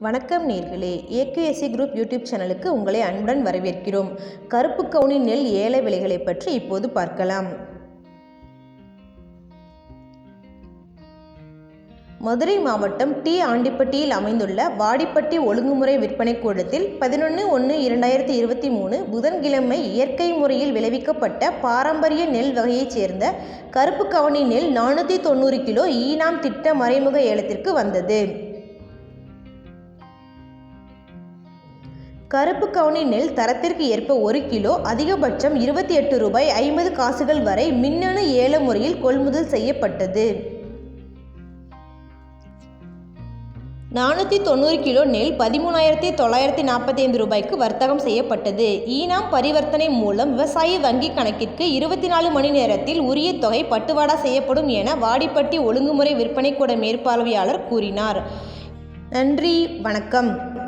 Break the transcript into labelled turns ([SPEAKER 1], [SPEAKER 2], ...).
[SPEAKER 1] வணக்கம் நேர்களே AKSC group YouTube சேனலுக்கு உங்களை அன்புடன் வரவேற்கிறோம். கருப்பு கவுனி நெல் ஏல விலைகளை பற்றி இப்போது பார்க்கலாம். மதுரை மாவட்டம் டி. ஆண்டிப்பட்டியில் அமைந்துள்ள வாடிப்பட்டி ஒழுங்குமுறை விற்பனை கூடத்தில் பதினொன்று ஒன்று இரண்டாயிரத்தி இருபத்தி மூணு புதன்கிழமை இயற்கை முறையில் விளைவிக்கப்பட்ட பாரம்பரிய நெல் வகையைச் சேர்ந்த கருப்பு கவனி நெல் நானூற்றி தொண்ணூறு கிலோ ஈனாம் திட்ட மறைமுக ஏலத்திற்கு வந்தது. கருப்பு கவுனி நெல் தரத்திற்கு ஏற்ப ஒரு கிலோ அதிகபட்சம் இருபத்தி எட்டு ரூபாய் ஐம்பது காசுகள் வரை மின்னணு ஏல முறையில் கொள்முதல் செய்யப்பட்டது. நானூற்றி தொண்ணூறு கிலோ நெல் பதிமூணாயிரத்தி தொள்ளாயிரத்தி நாற்பத்தி ஐந்து ரூபாய்க்கு வர்த்தகம் செய்யப்பட்டது. ஈனாம் பரிவர்த்தனை மூலம் விவசாயி வங்கி கணக்கிற்கு இருபத்தி நாலு மணி நேரத்தில் உரிய தொகை பட்டுவாடா செய்யப்படும் என வாடிப்பட்டி ஒழுங்குமுறை விற்பனை கூட மேற்பார்வையாளர் கூறினார். நன்றி வணக்கம்.